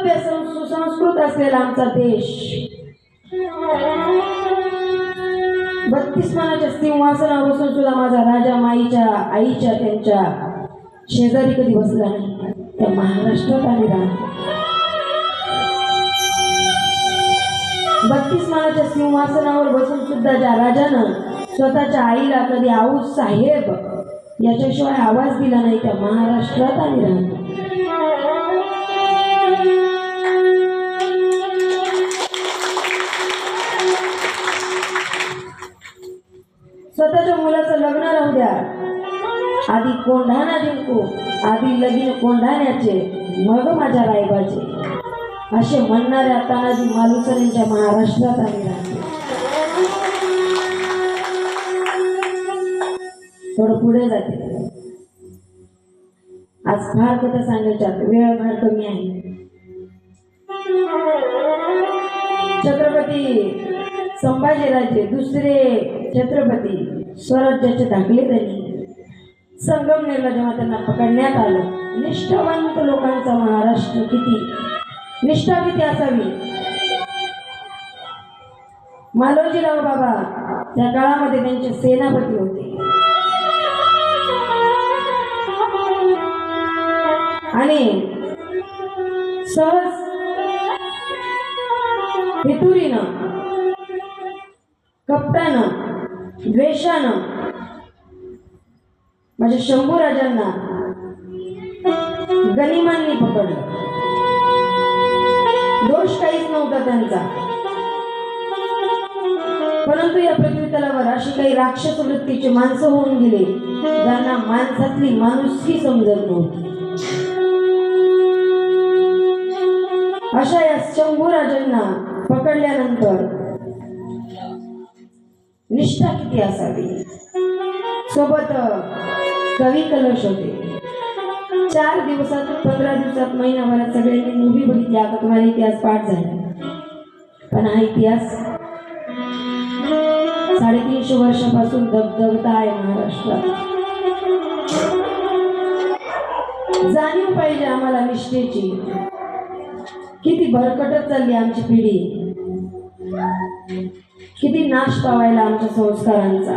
सभ्य सुसंस्कृत असलेला आमचा देश. बत्तीस मानाच्या सिंहासनावर बसून सुद्धा माझा राजा माईच्या आईच्या त्यांच्या शेजारी कधी बसला नाही. त्या महाराष्ट्रात आम्ही राहतो. बत्तीस मानाच्या सिंहासनावर बसून सुद्धा ज्या राजानं स्वतःच्या आईला कधी आऊ साहेब याच्याशिवाय आवाज दिला नाही त्या महाराष्ट्रात आम्ही राहतो. लग्न आधी कोंढाणा जिंकू आधी लगीन कोंढाण्याचे मग माझ्या रायबाचे. असे म्हणणाऱ्या तानाजी मालुसरेंच्या महाराष्ट्रात आम्ही थोडं पुढे जाते. आज फार कथा सांगायच्या वेळ फार कमी आहे. छत्रपती संभाजीराजे दुसरे छत्रपती. स्वराज्याचे दाखले त्यांनी. संगमनेरला जेव्हा त्यांना पकडण्यात आलं. निष्ठावंत लोकांचा महाराष्ट्र किती? निष्ठा किती असावी? मालोजीराव बाबा त्या काळामध्ये त्यांचे सेनापती होते. आणि सहज फितुरीनं कपटानं द्वेषानं. माझ्या शंभूराजांना गनिमांनी पकडलं. दोष काहीच नव्हता त्यांचा. परंतु या पृथ्वी तलावर अशी काही राक्षस वृत्तीची माणसं होऊन गेली ज्यांना माणसातली माणुसकी समजत नव्हती. अशा या शंभूराजांना पकडल्यानंतर निष्ठा किती असावी? सोबत कवी कलश होते. चार दिवसात पंधरा दिवसात महिनाभरात सगळ्यांनी मूवी बघितली. आता तुम्हाला इतिहास पाठ झाला. पण हा इतिहास साडेतीनशे वर्षापासून दगदगता आहे महाराष्ट्रात. जाणीव पाहिजे आम्हाला निष्ठेची. किती भरकटत चालली आमची पिढी. किती नाश पावायला आमच्या संस्कारांचा.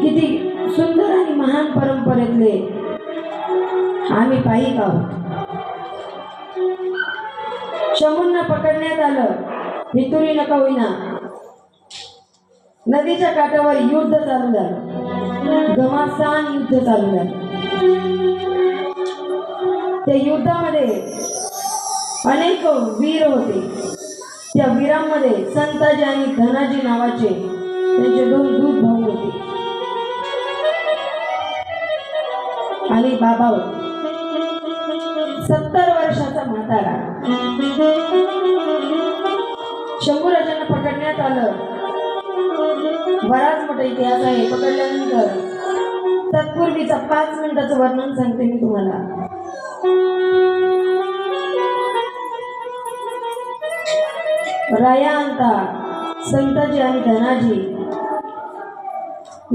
किती सुंदर आणि महान परंपरेतले आम्ही पायिक आहोत शमूंना पकडण्यात आलं भितुरी नका होईना. नदीच्या काठावर युद्ध चालू झालं. घमासान युद्ध चालू झालं. त्या युद्धामध्ये अनेक वीर होते. त्या संताजी आणि धनाजी नावाचे त्यांचे दोन दूध भाऊ होते. आणि बाबा होते. सत्तर वर्षाचा म्हातारा. शंभूराजांना पकडण्यात आलं. बराच मोठा इतिहास आहे. पकडल्यानंतर तत्पूर्वीचा पाच मिनिटाचं वर्णन सांगते मी तुम्हाला. राया अंता संताजी आणि धनाजी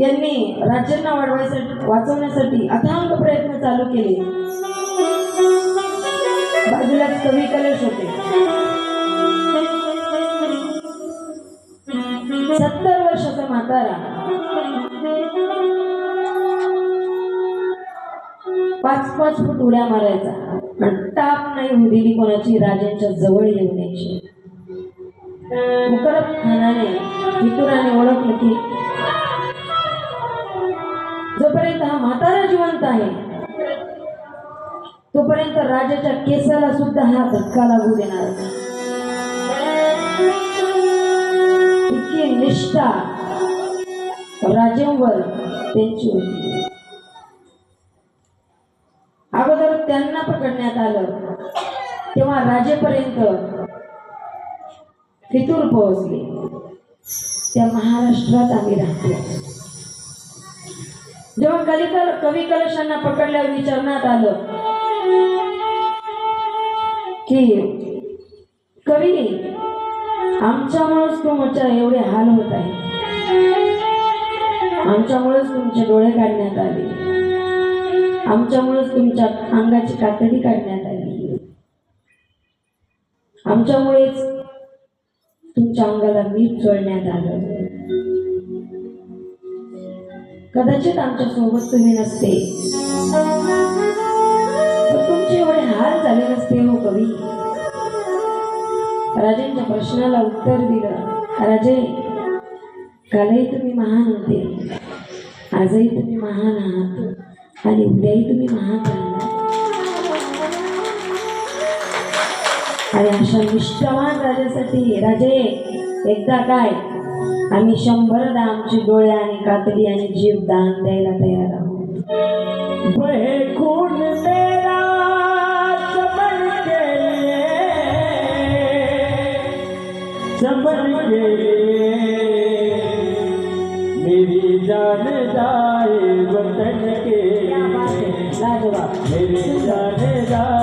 यांनी राज्यांना वाढवायसाठी वाचवण्यासाठी अथांग प्रयत्न चालू केले. बाजूलाच कवी कलश होते. सत्तर वर्षाचा म्हातारा. पाच पाच फूट उड्या मारायचा. टाप नाही होऊ दिली कोणाची राजांच्या जवळ येण्याची मुकरब खानाने फितुराने ओळखलं की जोपर्यंत हा म्हातारा जिवंत आहे तोपर्यंत राजाच्या केसाला सुद्धा हा धक्का लागू देणार इतकी निष्ठा राजेंवर त्यांची होती. अगोदर त्यांना पकडण्यात आलं तेव्हा राजेपर्यंत फितूर पोहोचले त्या महाराष्ट्रात आम्ही राहतो जेव्हा कलिकल कवी कलशांना पकडल्यावर विचारण्यात आलं कि कवी आमच्यामुळेच तुमच्या एवढे हाल होत आहे. आमच्यामुळेच तुमचे डोळे काढण्यात आले. आमच्यामुळेच तुमच्या अंगाची कातडी काढण्यात आली. आमच्यामुळेच त्यांच्या अंगाला मीठ चोळण्यात आलं. कदाचित आमच्यासोबत तुम्ही नसते. तुमचे एवढे हाल झाले नसते हो कवी. राजेंच्या प्रश्नाला उत्तर दिलं. राजे कालही तुम्ही महान होते. आजही तुम्ही महान आहात. आणि उद्याही तुम्ही महान आहात आणि अशा निष्ठावान राजासाठी राजे एकदा काय? आम्ही शंभर दामची डोळे आणि कातडी आणि जीव दान द्यायला तयार आहोत. मेरी जान जाए वतन के। मेरी जान जाए।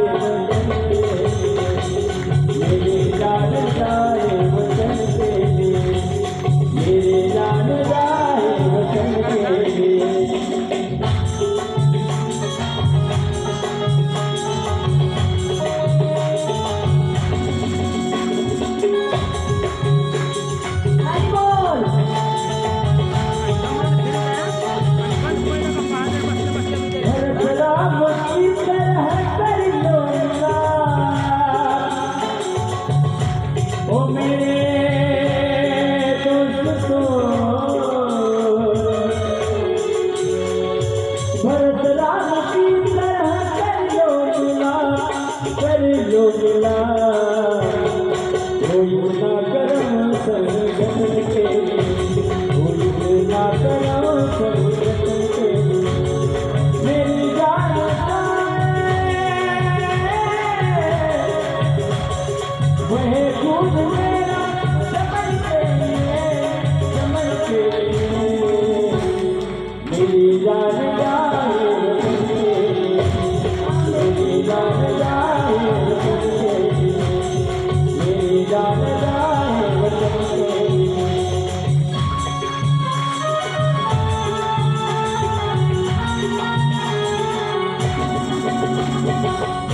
thank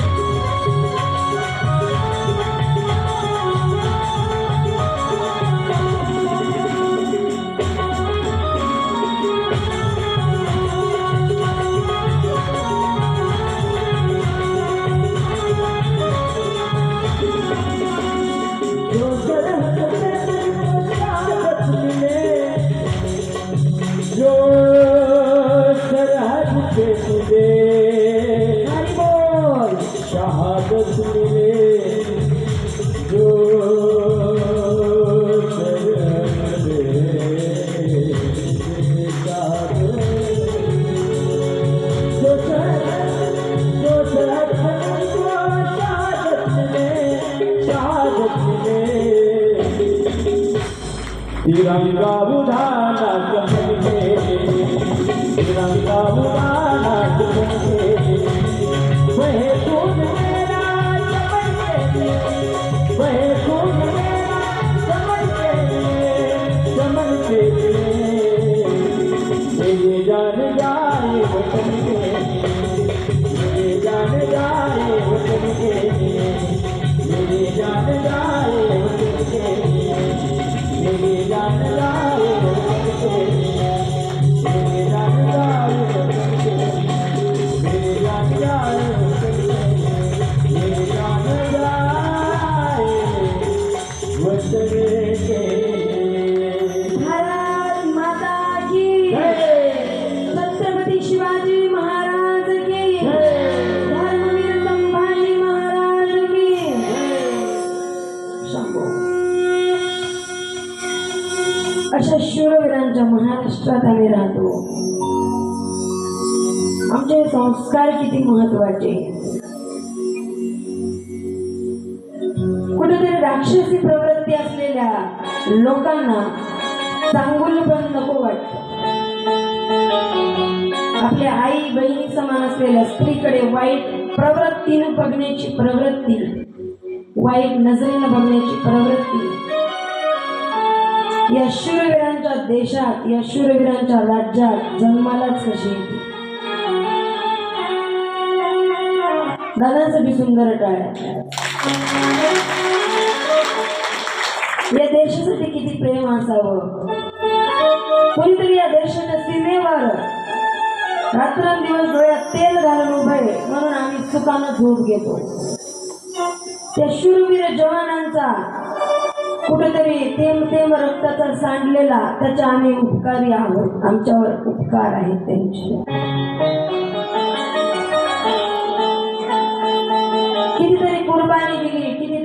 हो। अशा शूरवीरांच्या महाराष्ट्रात आम्ही राहतो. आमचे संस्कार किती महत्त्वाचे कुठेतरी राक्षसी प्रवृत्ती असलेल्या लोकांना चांगुल पण नको वाटतं. आपल्या आई बहिणी समान असलेल्या स्त्रीकडे वाईट प्रवृत्तीनं बघण्याची प्रवृत्ती. वाईट नजरेनं बघण्याची प्रवृत्ती. या शूरवीरांच्या देशात या शूरवीरांच्या राज्यात जन्मालाच कशी येते? बी सुंदर टाळ्या. या देशासाठी किती प्रेम असावं? कोणीतरी या देशाच्या सीमेवर रात्रंदिवस डोळ्यात तेल घालून उभे आहे, म्हणून आम्ही सुखानं झोप घेतो. त्या शूरवीर जवानांचा कुठेतरी तेम तेम रक्ताचा सांडलेला त्याच्या आम्ही उपकारी आहोत. आमच्यावर उपकार आहेत त्यांचे.